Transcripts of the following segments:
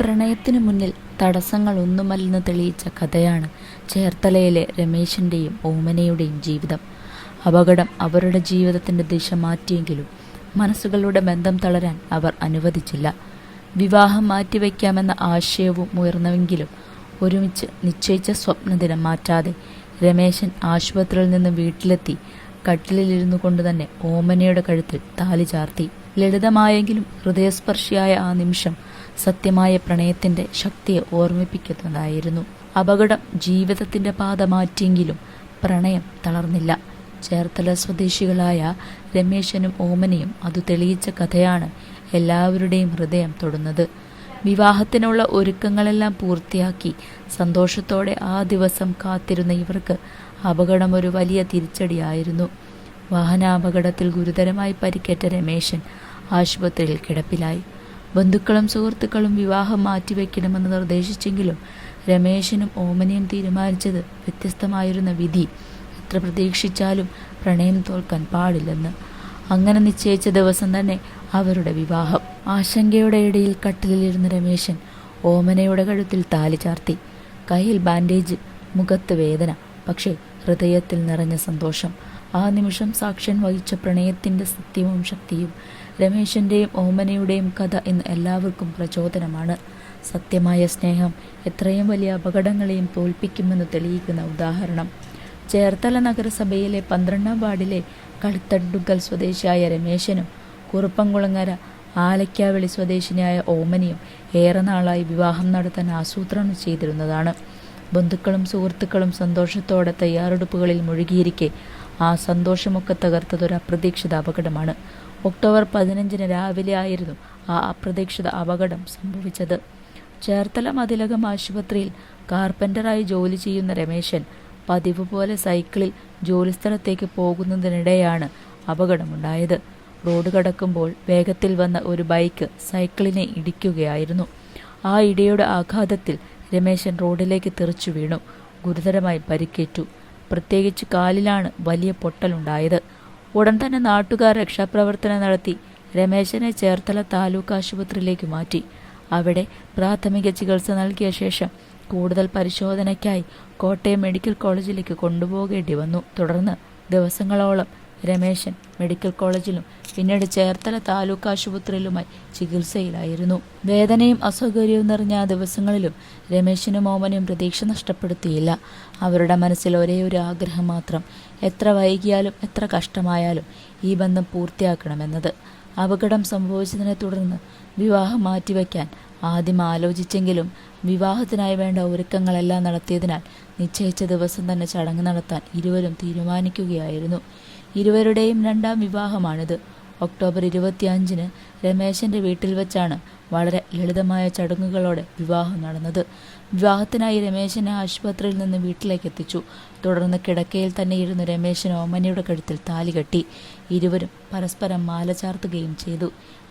പ്രണയത്തിനു മുന്നിൽ തടസ്സങ്ങൾ ഒന്നുമല്ലെന്ന് തെളിയിച്ച കഥയാണ് ചേർത്തലയിലെ രമേശിന്റെയും ഓമനയുടെയും ജീവിതം. അപകടം അവരുടെ ജീവിതത്തിന്റെ ദിശ മാറ്റിയെങ്കിലും മനസ്സുകളുടെ ബന്ധം തളരാൻ അവർ അനുവദിച്ചില്ല. വിവാഹം മാറ്റിവെക്കാമെന്ന ആശയവും ഉയർന്നുവെങ്കിലും ഒരുമിച്ച് നിശ്ചയിച്ച സ്വപ്നദിനം മാറ്റാതെ രമേശൻ ആശുപത്രിയിൽ നിന്ന് വീട്ടിലെത്തി കട്ടിലിലിരുന്നു കൊണ്ട് തന്നെ ഓമനയുടെ കഴുത്തിൽ താലി ചാർത്തി. ലളിതമായെങ്കിലും ഹൃദയസ്പർശിയായ ആ നിമിഷം സത്യമായ പ്രണയത്തിന്റെ ശക്തിയെ ഓർമ്മിപ്പിക്കുന്നതായിരുന്നു. അപകടം ജീവിതത്തിന്റെ പാത മാറ്റിയെങ്കിലും പ്രണയം തളർന്നില്ല. ചേർത്തല സ്വദേശികളായ രമേശനും ഓമനയും അത് തെളിയിച്ച കഥയാണ് എല്ലാവരുടെയും ഹൃദയം തൊടുന്നത്. വിവാഹത്തിനുള്ള ഒരുക്കങ്ങളെല്ലാം പൂർത്തിയാക്കി സന്തോഷത്തോടെ ആ ദിവസം കാത്തിരുന്ന ഇവർക്ക് അപകടം ഒരു വലിയ തിരിച്ചടിയായിരുന്നു. വാഹനാപകടത്തിൽ ഗുരുതരമായി പരിക്കേറ്റ രമേശൻ ആശുപത്രിയിൽ കിടപ്പിലായി. ബന്ധുക്കളും സുഹൃത്തുക്കളും വിവാഹം മാറ്റിവെക്കണമെന്ന് നിർദ്ദേശിച്ചെങ്കിലും രമേശനും ഓമനയും തീരുമാനിച്ചത് വ്യത്യസ്തമായിരുന്ന വിധി. എത്ര പ്രതീക്ഷിച്ചാലും പ്രണയം തോൽക്കാൻ പാടില്ലെന്ന്. അങ്ങനെ നിശ്ചയിച്ച ദിവസം തന്നെ അവരുടെ വിവാഹം. ആശങ്കയുടെ ഇടയിൽ കട്ടിലിരുന്ന രമേശൻ ഓമനയുടെ കഴുത്തിൽ താലി ചാർത്തി. കയ്യിൽ ബാൻഡേജ് മുഖത്ത് വേദന പക്ഷേ ഹൃദയത്തിൽ നിറഞ്ഞ സന്തോഷം. ആ നിമിഷം സാക്ഷ്യം വഹിച്ച പ്രണയത്തിന്റെ സത്യവും ശക്തിയും രമേശന്റെയും ഓമനയുടെയും കഥ ഇന്ന് എല്ലാവർക്കും പ്രചോദനമാണ്. സത്യമായ സ്നേഹം എത്രയും വലിയ അപകടങ്ങളെയും തോൽപ്പിക്കുമെന്ന് തെളിയിക്കുന്ന ഉദാഹരണം. ചേർത്തല നഗരസഭയിലെ പന്ത്രണ്ടാം വാർഡിലെ കളിത്തണ്ടുക്കൽ സ്വദേശിയായ രമേശനും കുറുപ്പംകുളങ്ങര ആലയ്ക്കാവളി സ്വദേശിനിയായ ഓമനിയും ഏറെ നാളായി വിവാഹം നടത്താൻ ആസൂത്രണം ചെയ്തിരുന്നതാണ്. ബന്ധുക്കളും സുഹൃത്തുക്കളും സന്തോഷത്തോടെ തയ്യാറെടുപ്പുകളിൽ മുഴുകിയിരിക്കെ ആ സന്തോഷമൊക്കെ തകർത്തതൊരു അപ്രതീക്ഷിത അപകടമാണ്. ഒക്ടോബർ പതിനഞ്ചിന് രാവിലെ ആയിരുന്നു ആ അപ്രതീക്ഷിത അപകടം സംഭവിച്ചത്. ചേർത്തല മതിലകം ആശുപത്രിയിൽ കാർപ്പന്ററായി ജോലി ചെയ്യുന്ന രമേശൻ പതിവ് പോലെ സൈക്കിളിൽ ജോലിസ്ഥലത്തേക്ക് പോകുന്നതിനിടെയാണ് അപകടമുണ്ടായത്. റോഡ് കടക്കുമ്പോൾ വേഗത്തിൽ വന്ന ഒരു ബൈക്ക് സൈക്കിളിനെ ഇടിക്കുകയായിരുന്നു. ആ ഇടിയുടെ ആഘാതത്തിൽ രമേശൻ റോഡിലേക്ക് തെറിച്ചു വീണു. ഗുരുതരമായി പരിക്കേറ്റു. പ്രത്യേകിച്ച് കാലിലാണ് വലിയ പൊട്ടലുണ്ടായത്. ഉടൻ തന്നെ നാട്ടുകാർ രക്ഷാപ്രവർത്തനം നടത്തി രമേശനെ ചേർത്തല താലൂക്ക് ആശുപത്രിയിലേക്ക് മാറ്റി. അവിടെ പ്രാഥമിക ചികിത്സ നൽകിയ ശേഷം കൂടുതൽ പരിശോധനയ്ക്കായി കോട്ടയം മെഡിക്കൽ കോളേജിലേക്ക് കൊണ്ടുപോകേണ്ടി വന്നു. തുടർന്ന് ദിവസങ്ങളോളം രമേശൻ മെഡിക്കൽ കോളേജിലും പിന്നീട് ചേർത്തല താലൂക്ക് ആശുപത്രിയിലുമായി ചികിത്സയിലായിരുന്നു. വേദനയും അസൗകര്യവും നിറഞ്ഞ ആ ദിവസങ്ങളിലും രമേശനും ഓമനയും പ്രതീക്ഷ നഷ്ടപ്പെടുത്തിയില്ല. അവരുടെ മനസ്സിൽ ഒരേ ഒരു ആഗ്രഹം മാത്രം എത്ര വൈകിയാലും എത്ര കഷ്ടമായാലും ഈ ബന്ധം പൂർത്തിയാക്കണമെന്നത്. അപകടം സംഭവിച്ചതിനെ തുടർന്ന് വിവാഹം മാറ്റിവെക്കാൻ ആദ്യം ആലോചിച്ചെങ്കിലും വിവാഹത്തിനായി വേണ്ട ഒരുക്കങ്ങളെല്ലാം നടത്തിയതിനാൽ നിശ്ചയിച്ച ദിവസം തന്നെ ചടങ്ങ് നടത്താൻ ഇരുവരും തീരുമാനിക്കുകയായിരുന്നു. ഇരുവരുടെയും രണ്ടാം വിവാഹമാണിത്. ഒക്ടോബർ ഇരുപത്തിയഞ്ചിന് രമേശന്റെ വീട്ടിൽ വെച്ചാണ് വളരെ ലളിതമായ ചടങ്ങുകളോടെ വിവാഹം നടന്നത്. വിവാഹത്തിനായി രമേശനെ ആശുപത്രിയിൽ നിന്ന് വീട്ടിലേക്ക് എത്തിച്ചു. തുടർന്ന് കിടക്കയിൽ തന്നെ ഇരുന്ന് രമേശൻ ഓമനയുടെ കഴുത്തിൽ താലി കെട്ടി. ഇരുവരും പരസ്പരം മാല ചാർത്തുകയും ചെയ്തു.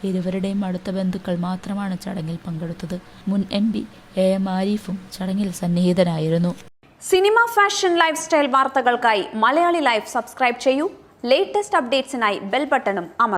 ഇരുവരുടെയും അടുത്ത ബന്ധുക്കൾ മാത്രമാണ് ചടങ്ങിൽ പങ്കെടുത്തത്. മുൻ എം പി എ എം ആരിഫും ചടങ്ങിൽ സന്നിഹിതനായിരുന്നു. സിനിമ ഫാഷൻ ലൈഫ് സ്റ്റൈൽ വാർത്തകൾക്കായി മലയാളി ലൈഫ് സബ്സ്ക്രൈബ് ചെയ്യൂ. ലേറ്റസ്റ്റ് അപ്ഡേറ്റ്സിനായി ബെൽ ബട്ടണും അമർ